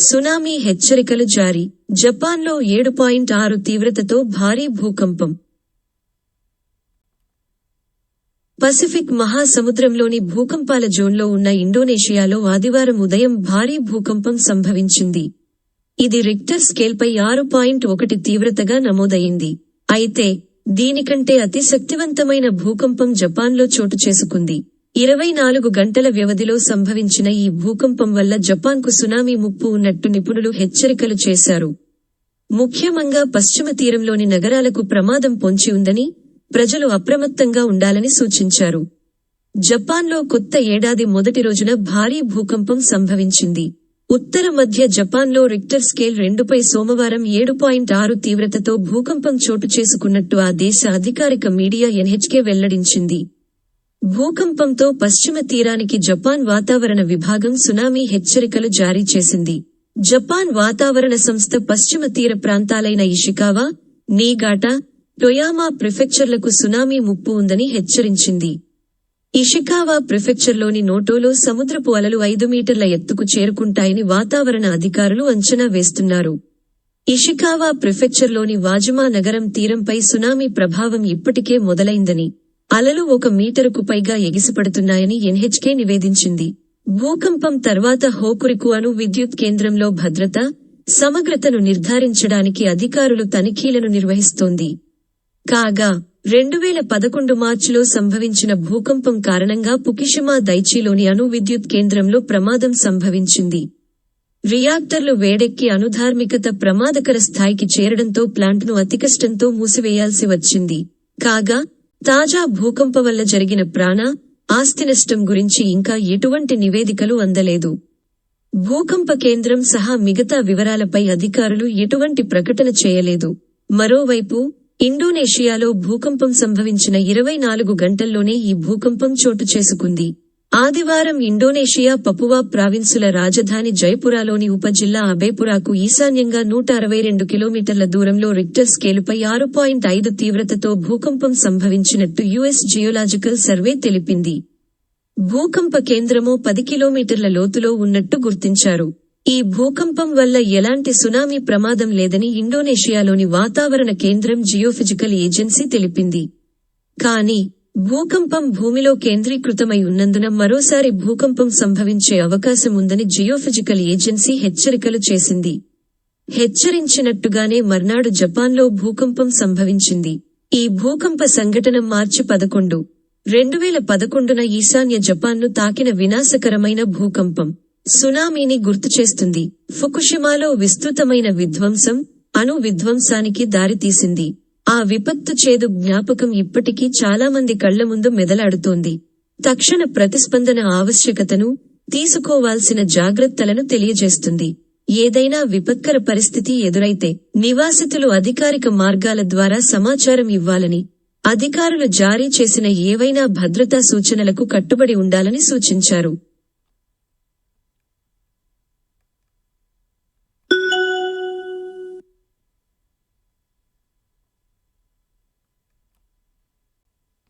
Tsunami హెచ్చరికలు జారీ. జపాన్లో ఏడు పాయింట్ ఆరు తీవ్రతతో భారీ భూకంపం. పసిఫిక్ మహాసముద్రంలోని భూకంపాల జోన్లో ఉన్న ఇండోనేషియాలో ఆదివారం ఉదయం భారీ భూకంపం సంభవించింది. ఇది రిక్టర్ స్కేల్పై ఆరు పాయింట్ ఒకటి తీవ్రతగా నమోదయింది అయితే దీనికంటే అతి శక్తివంతమైన భూకంపం జపాన్లో చోటు చేసుకుంది. ఇరవై నాలుగు గంటల వ్యవధిలో సంభవించిన ఈ భూకంపం వల్ల జపాన్కు సునామీ ముప్పు ఉన్నట్టు నిపుణులు హెచ్చరికలు చేశారు. ముఖ్యమంగా పశ్చిమ తీరంలోని నగరాలకు ప్రమాదం పొంచి ఉందని ప్రజలు అప్రమత్తంగా ఉండాలని సూచించారు. జపాన్లో కొత్త ఏడాది మొదటి రోజున భారీ భూకంపం సంభవించింది. ఉత్తర మధ్య జపాన్లో రిక్టర్ స్కేల్ రెండుపై సోమవారం ఏడు పాయింట్ ఆరు తీవ్రతతో భూకంపం చోటు చేసుకున్నట్టు ఆ దేశ అధికారిక మీడియా ఎన్హెచ్కే వెల్లడించింది. భూకంపంతో పశ్చిమ తీరానికి జపాన్ వాతావరణ విభాగం సునామీ హెచ్చరికలు జారీ చేసింది. జపాన్ వాతావరణ సంస్థ పశ్చిమ తీర ప్రాంతాలైన ఇషికావా నీగాటా టొయామా ప్రిఫెక్చర్లకు సునామీ ముప్పు ఉందని హెచ్చరించింది. ఇషికావా ప్రిఫెక్చర్లోని నోటోలో సముద్రపు అలలు ఐదు మీటర్ల ఎత్తుకు చేరుకుంటాయని వాతావరణ అధికారులు అంచనా వేస్తున్నారు. ఇషికావా ప్రిఫెక్చర్లోని వాజమా నగరం తీరంపై సునామీ ప్రభావం ఇప్పటికే మొదలైందని అలలు ఒక మీటరుకు పైగా ఎగిసిపడుతున్నాయని ఎన్హెచ్కే నివేదించింది. భూకంపం తర్వాత హోకురికు అణు విద్యుత్ కేంద్రంలో భద్రత సమగ్రతను నిర్ధారించడానికి అధికారులు తనిఖీలను నిర్వహిస్తోంది. కాగా రెండు వేల పదకొండు మార్చిలో సంభవించిన భూకంపం కారణంగా పుకిషిమా దైచీలోని అణు విద్యుత్ కేంద్రంలో ప్రమాదం సంభవించింది. రియాక్టర్లు వేడెక్కి అణుధార్మికత ప్రమాదకర స్థాయికి చేరడంతో ప్లాంట్ను అతికష్టంతో మూసివేయాల్సి వచ్చింది. కాగా తాజా భూకంప వల్ల జరిగిన ప్రాణ ఆస్తి నష్టం గురించి ఇంకా ఎటువంటి నివేదికలు అందలేదు. భూకంప కేంద్రం సహా మిగతా వివరాలపై అధికారులు ఎటువంటి ప్రకటన చేయలేదు. మరోవైపు ఇండోనేషియాలో భూకంపం సంభవించిన ఇరవై నాలుగు గంటల్లోనే ఈ భూకంపం చోటు చేసుకుంది. ఆదివారం ఇండోనేషియా పపువా ప్రావిన్సుల రాజధాని జైపురాలోని ఉపజిల్లా అబేపురాకు ఈశాన్యంగా నూట అరవై రెండు కిలోమీటర్ల దూరంలో రిక్టర్ స్కేలుపై ఆరు పాయింట్ ఐదు తీవ్రతతో భూకంపం సంభవించినట్టు యుఎస్ జియోలాజికల్ సర్వే తెలిపింది. భూకంప కేంద్రము పది కిలోమీటర్ల లోతులో ఉన్నట్టు గుర్తించారు. ఈ భూకంపం వల్ల ఎలాంటి సునామీ ప్రమాదం లేదని ఇండోనేషియాలోని వాతావరణ కేంద్రం జియోఫిజికల్ ఏజెన్సీ తెలిపింది. కానీ భూకంపం భూమిలో కేంద్రీకృతమై ఉన్నందున మరోసారి భూకంపం సంభవించే అవకాశం ఉందని జియోఫిజికల్ ఏజెన్సీ హెచ్చరికలు చేసింది. హెచ్చరించినట్టుగానే మర్నాడు జపాన్లో భూకంపం సంభవించింది. ఈ భూకంప సంఘటన మార్చి పదకొండు. రెండు వేల పదకొండున ఈశాన్య జపాన్ను తాకిన వినాశకరమైన భూకంపం. సునామీని గుర్తుచేస్తుంది ఫుకుషిమాలో విస్తృతమైన విధ్వంసం అణు విధ్వంసానికి దారితీసింది. ఆ విపత్తు చేదు జ్ఞాపకం ఇప్పటికీ చాలా మంది కళ్ళ ముందు మెదలాడుతోంది. తక్షణ ప్రతిస్పందన ఆవశ్యకతను తీసుకోవాల్సిన జాగ్రత్తలను తెలియజేస్తుంది. ఏదైనా విపత్కర పరిస్థితి ఎదురైతే నివాసితులు అధికారిక మార్గాల ద్వారా సమాచారం ఇవ్వాలని అధికారులు జారీ చేసిన ఏవైనా భద్రతా సూచనలకు కట్టుబడి ఉండాలని సూచించారు.